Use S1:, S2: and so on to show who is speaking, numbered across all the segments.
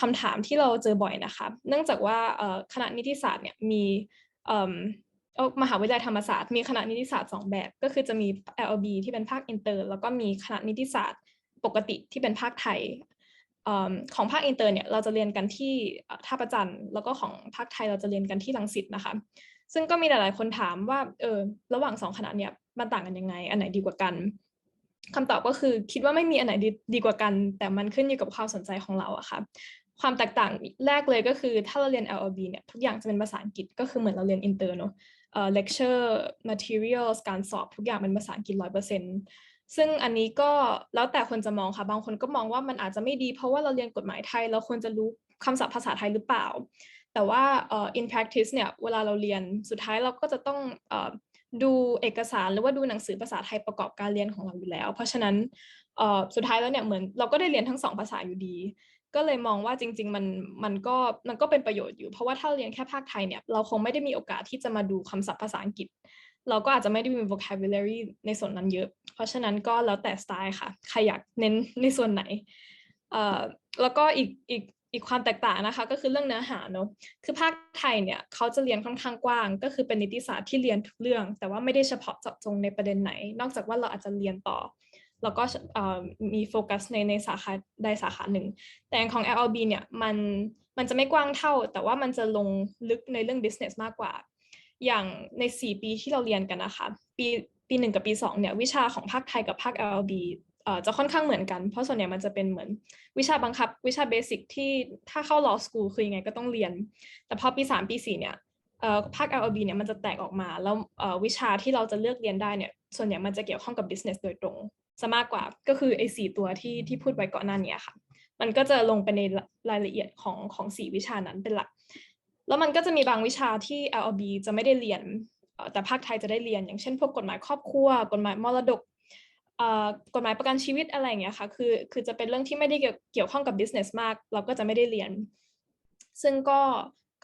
S1: คำถามที่เราเจอบ่อยนะคะ เนื่องจากว่าคณะนิติศาสตร์เนี่ยมีมหาวิทยาลัยธรรมศาสตร์ มีคณะนิติศาสตร์สองแบบ ก็คือจะมี LLB ที่เป็นภาคอินเตอร์ แล้วก็มีคณะนิติศาสตร์ปกติที่เป็นภาคไทยอของภาคอินเตอร์เนี่ยเราจะเรียนกันที่ท่าประจันต์แล้วก็ของภาคไทยเราจะเรียนกันที่รังสิตนะคะ ซึ่งก็มีหลาย ๆ คนถามว่าเออระหว่างสองคณะเนี่ยมันต่างกันยังไง อันไหนดีกว่ากันคำตอบก็คือคิดว่าไม่มีอันไหนดีดีกว่ากัน แต่มันขึ้นอยู่กับความสนใจของเราอะค่ะ ความแตกต่างแรกเลยก็คือถ้าเราเรียน LLB เนี่ยทุกอย่างจะเป็นภาษาอังกฤษก็คือเหมือนเราเรียนอินเตอร์เนอะเอ่อ lecture materials การสอบทุกอย่างเป็นภาษาอังกฤษร้อยเปอร์เซ็นต์ซึ่งอันนี้ก็แล้วแต่คนจะมองค่ะบางคนก็มองว่ามันอาจจะไม่ดี เพราะว่าเราเรียนกฎหมายไทย เราควรจะรู้คำศัพท์ภาษาไทยหรือเปล่า แต่ว่าเอ่อ in practice เนี่ยเวลาเราเรียนสุดท้ายเราก็จะต้องเอ่อ ดูเอกสารหรือว่าดูหนังสือภาษาไทยประกอบการเรียนของเราอยู่แล้ว เพราะฉะนั้นสุดท้ายแล้วเนี่ยเหมือนเราก็ได้เรียนทั้งสองภาษาอยู่ดี ก็เลยมองว่าจริง ๆ มันมันก็มันก็เป็นประโยชน์อยู่ เพราะว่าถ้าเรียนแค่ภาคไทยเนี่ยเราคงไม่ได้มีโอกาสที่จะมาดูคำศัพท์ภาษาอังกฤษ เราก็อาจจะไม่ได้มี vocabulary ในส่วนนั้นเยอะ เพราะฉะนั้นก็แล้วแต่สไตล์ค่ะ ใครอยากเน้นในส่วนไหนแล้วก็อีกอีก อีกความแตกต่างนะคะก็คือเรื่องเนื้อหาเนอะคือภาคไทยเนี่ยเขาจะเรียนค่อนข้างกว้าง ก็คือเป็นนิติศาสตร์ที่เรียนทุกเรื่อง แต่ว่าไม่ได้เฉพาะเจาะจงในประเด็นไหน นอกจากว่าเราอาจจะเรียนต่อ แล้วก็มีโฟกัสในในสาขาใดสาขาหนึ่ง แต่ของ LLB เนี่ยมันมันจะไม่กว้างเท่า แต่ว่ามันจะลงลึกในเรื่อง business มากกว่า อย่างใน 4 ปีที่เราเรียนกันนะคะ ปีปีหนึ่งกับปี2เนี่ยวิชาของภาคไทยกับภาค LLB เอ่อ จะค่อนข้างเหมือนกัน เพราะส่วนใหญ่มันจะเป็นเหมือนวิชาบังคับ วิชาเบสิกที่ถ้าเข้า law school คือยังไงก็ต้องเรียน แต่พอปี 3 ปี 4 เนี่ยเอ่อภาค LLB เนี่ยมันจะแตกออกมา แล้ววิชาที่เราจะเลือกเรียนได้เนี่ยส่วนใหญ่มันจะเกี่ยวข้องกับ business โดยตรงซะมากกว่าก็คือไอ้สี่ตัวที่ที่พูดไว้ก่อนหน้านี้ค่ะ มันก็จะลงไปในรายละเอียดของของสี่วิชานั้นเป็นหลัก แล้วมันก็จะมีบางวิชาที่ LLB จะไม่ได้เรียนแต่ภาคไทยจะได้เรียน อย่างเช่น พวกกฎหมายครอบครัว กฎหมายมรดก กฎหมายประกันชีวิตอะไรอย่างเงี้ยค่ะคือคือจะเป็นเรื่องที่ไม่ได้เกี่ยวเกี่ยวข้องกับ business มาก เราก็จะไม่ได้เรียน ซึ่งก็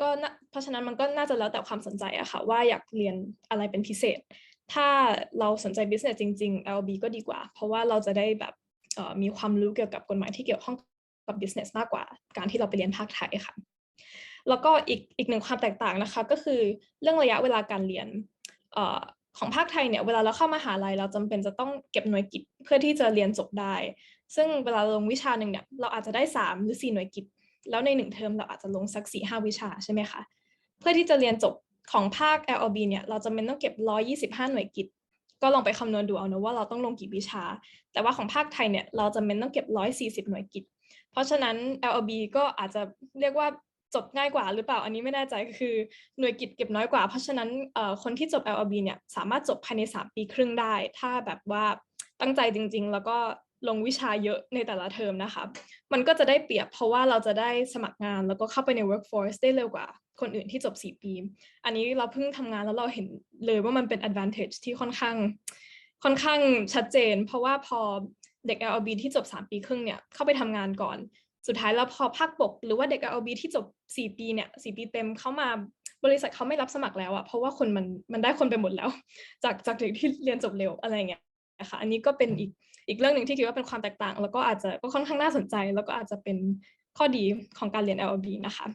S1: ก็เพราะฉะนั้นมันก็น่าจะแล้วแต่ความสนใจอะค่ะ ว่าอยากเรียนอะไรเป็นพิเศษ ถ้าเราสนใจ business จริง ๆ LB ก็ดีกว่า เพราะว่าเราจะได้แบบมีความรู้เกี่ยวกับกฎหมายที่เกี่ยวข้องกับ business มากกว่า การที่เราไปเรียนภาคไทยค่ะ แล้วก็อีกอีกหนึ่งความแตกต่างนะคะ ก็คือเรื่องระยะเวลาการเรียน ของภาคไทยเนี่ยเวลาเราเข้ามหาลัยเราจำเป็นจะต้องเก็บหน่วยกิตเพื่อที่จะเรียนจบได้ ซึ่งเวลาลงวิชาหนึ่งเนี่ยเราอาจจะได้ 3 หรือ 4 หน่วยกิตแล้วในหนึ่งเทอมเราอาจจะลงสัก4ีหวิชาใช่ไหมคะเพื่อที่จะเรียนจบของภาค LLB เนี่ยเราจำเป็นต้องเก็บ 125 หน่วยกิตก็ลองไปคำนวณดูเอานะว่าเราต้องลงกี่วิชา แต่ว่าของภาคไทยเนี่ยเราจำเป็นต้องเก็บ 140 หน่วยกิตเพราะฉะนั้น LLB ก็อาจจะเรียกว่า จบง่ายกว่าหรือเปล่าอันนี้ไม่แน่ใจคือหน่วยกิตเก็บน้อยกว่า เพราะฉะนั้นคนที่จบ LLB เนี่ยสามารถจบภายใน 3 ปีครึ่งได้ ถ้าแบบว่าตั้งใจจริง ๆ แล้วก็ลงวิชาเยอะในแต่ละเทอมนะคะ มันก็จะได้เปรียบเพราะว่าเราจะได้สมัครงานแล้วก็เข้าไปใน workforce ได้เร็วกว่าคนอื่นที่จบ 4 ปี อันนี้เราเพิ่งทำงานแล้วเราเห็นเลยว่ามันเป็น advantage ที่ค่อนข้างค่อนข้างชัดเจน เพราะว่าพอเด็ก LLB ที่จบ 3 ปีครึ่งเนี่ยเข้าไปทำงานก่อน สุดท้ายแล้วพอภาคปก หรือว่าเด็ก LLB ที่จบ 4 ปีเนี่ย4ปีเต็มเข้ามาบริษัทเขาไม่รับสมัครแล้วอะเพราะว่าคนมันมันได้คนไปหมดแล้ว จากจากเด็กที่เรียนจบเร็วอะไรเงี้ยนะคะอันนี้ก็เป็นอีกอีกเรื่องหนึ่งที่คิดว่าเป็นความแตกต่าง แล้วก็อาจจะก็ค่อนข้างน่าสนใจ แล้วก็อาจจะเป็นข้อดีของการเรียน LLB นะคะ